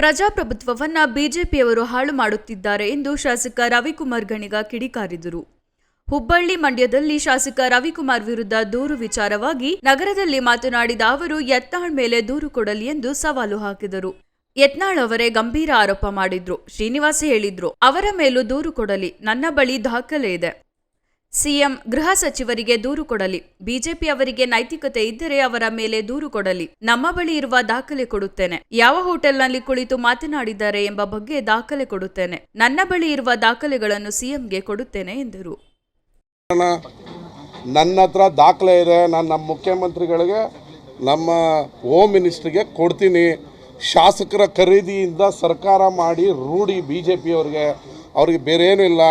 ಪ್ರಜಾಪ್ರಭುತ್ವವನ್ನ ಬಿಜೆಪಿಯವರು ಹಾಳು ಮಾಡುತ್ತಿದ್ದಾರೆ ಎಂದು ಶಾಸಕ ರವಿಕುಮಾರ್ ಗಣಿಗ ಕಿಡಿಕಾರಿದರು. ಹುಬ್ಬಳ್ಳಿ ಮಂಡ್ಯದಲ್ಲಿ ಶಾಸಕ ರವಿಕುಮಾರ್ ವಿರುದ್ಧ ದೂರು ವಿಚಾರವಾಗಿ ನಗರದಲ್ಲಿ ಮಾತನಾಡಿದ ಅವರು, ಯತ್ನಾಳ್ ಮೇಲೆ ದೂರು ಕೊಡಲಿ ಎಂದು ಸವಾಲು ಹಾಕಿದರು. ಯತ್ನಾಳ್ ಅವರೇ ಗಂಭೀರ ಆರೋಪ ಮಾಡಿದ್ರು. ಶ್ರೀನಿವಾಸ್ ಹೇಳಿದ್ರು, ಅವರ ಮೇಲೂ ದೂರು ಕೊಡಲಿ, ನನ್ನ ಬಳಿ ದಾಖಲೆ ಇದೆ. ಸಿಎಂ ಗೃಹ ಸಚಿವರಿಗೆ ದೂರು ಕೊಡಲಿ. ಬಿಜೆಪಿ ಅವರಿಗೆ ನೈತಿಕತೆ ಇದ್ದರೆ ಅವರ ಮೇಲೆ ದೂರು ಕೊಡಲಿ. ನಮ್ಮ ಬಳಿ ಇರುವ ದಾಖಲೆ ಕೊಡುತ್ತೇನೆ. ಯಾವ ಹೋಟೆಲ್ನಲ್ಲಿ ಕುಳಿತು ಮಾತನಾಡಿದ್ದಾರೆ ಎಂಬ ಬಗ್ಗೆ ದಾಖಲೆ ಕೊಡುತ್ತೇನೆ. ನನ್ನ ಬಳಿ ಇರುವ ದಾಖಲೆಗಳನ್ನು ಸಿಎಂಗೆ ಕೊಡುತ್ತೇನೆ ಎಂದರು. ನನ್ನ ಹತ್ರ ದಾಖಲೆ ಇದೆ. ನಾನು ನಮ್ಮ ಮುಖ್ಯಮಂತ್ರಿಗಳಿಗೆ, ನಮ್ಮ ಹೋಮ್ ಮಿನಿಸ್ಟ್ರಿಗೆ ಕೊಡ್ತೀನಿ. ಶಾಸಕರ ಖರೀದಿಯಿಂದ ಸರ್ಕಾರ ಮಾಡಿ ರೂಢಿ ಬಿ ಜೆ ಪಿ ಅವ್ರಿಗೆ ಬೇರೆ ಏನಿಲ್ಲ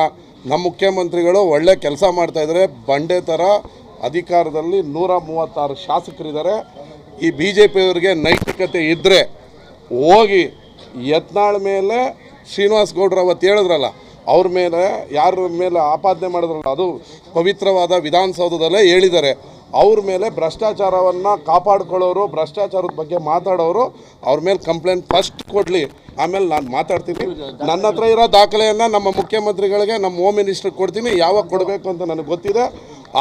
ನಮ್ಮ ಮುಖ್ಯಮಂತ್ರಿಗಳು ಒಳ್ಳೆ ಕೆಲಸ ಮಾಡ್ತಾಯಿದ್ದಾರೆ ಬಂಡೆ ಥರ ಅಧಿಕಾರದಲ್ಲಿ ನೂರ ಮೂವತ್ತಾರು ಶಾಸಕರಿದ್ದಾರೆ. ಈ ಬಿ ಜೆ ಪಿಯವ್ರಿಗೆ ನೈತಿಕತೆ ಇದ್ದರೆ ಹೋಗಿ ಯತ್ನಾಳ್ ಮೇಲೆ ಶ್ರೀನಿವಾಸ್ ಗೌಡ್ರು ಅವತ್ತು ಹೇಳಿದ್ರಲ್ಲ, ಅವ್ರ ಮೇಲೆ, ಯಾರ ಮೇಲೆ ಆಪಾದನೆ ಮಾಡಿದ್ರಲ್ಲ, ಅದು ಪವಿತ್ರವಾದ ವಿಧಾನಸೌಧದಲ್ಲೇ ಹೇಳಿದ್ದಾರೆ. ಅವ್ರ ಮೇಲೆ ಭ್ರಷ್ಟಾಚಾರವನ್ನು ಕಾಪಾಡ್ಕೊಳ್ಳೋರು, ಭ್ರಷ್ಟಾಚಾರದ ಬಗ್ಗೆ ಮಾತಾಡೋರು, ಅವ್ರ ಮೇಲೆ ಕಂಪ್ಲೇಂಟ್ ಫಸ್ಟ್ ಕೊಡಲಿ. ಆಮೇಲೆ ನಾನು ಮಾತಾಡ್ತೀನಿ. ನನ್ನ ಹತ್ರ ಇರೋ ದಾಖಲೆಯನ್ನು ನಮ್ಮ ಮುಖ್ಯಮಂತ್ರಿಗಳಿಗೆ, ನಮ್ಮ ಹೋಮ್ ಮಿನಿಸ್ಟ್ರಿಗೆ ಕೊಡ್ತೀನಿ. ಯಾವಾಗ ಕೊಡಬೇಕು ಅಂತ ನನಗೆ ಗೊತ್ತಿದೆ.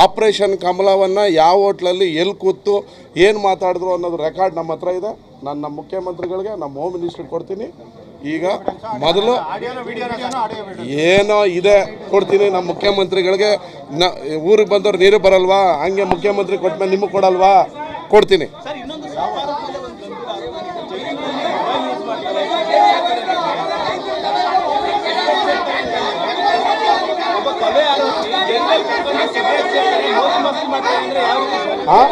ಆಪ್ರೇಷನ್ ಕಮಲವನ್ನು ಯಾವ ಹೋಟ್ಲಲ್ಲಿ ಎಲ್ಲಿ ಕೂತು, ಏನು ಮಾತಾಡಿದ್ರು ಅನ್ನೋದು ರೆಕಾರ್ಡ್ ನಮ್ಮ ಹತ್ರ ಇದೆ. ನಾನು ನಮ್ಮ ಮುಖ್ಯಮಂತ್ರಿಗಳಿಗೆ, ನಮ್ಮ ಹೋಮ್ ಮಿನಿಸ್ಟ್ರಿಗೆ ಕೊಡ್ತೀನಿ. ಈಗ ಮೊದಲು ಏನೋ ಇದೆ ಕೊಡ್ತೀನಿ ನಮ್ಮ ಮುಖ್ಯಮಂತ್ರಿಗಳಿಗೆ. ನ, ಊರಿಗೆ ಬಂದವ್ರು ನೀರು ಬರಲ್ವಾ? ಹಂಗೆ ಮುಖ್ಯಮಂತ್ರಿ ಕೊಟ್ಮೇಲೆ ನಿಮಗೆ ಕೊಡಲ್ವಾ? ಕೊಡ್ತೀನಿ? ಹಾಂ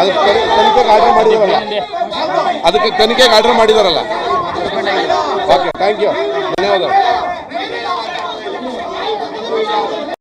ಅದಕ್ಕೆ ತನಿಖೆಗೆ ಆರ್ಡರ್ ಮಾಡಿದಾರಲ್ಲ. ಅದಕ್ಕೆ ತನಿಖೆಗೆ ಆರ್ಡರ್ ಮಾಡಿದಾರಲ್ಲ. ಓಕೆ ಥ್ಯಾಂಕ್ ಯು ಧನ್ಯವಾದ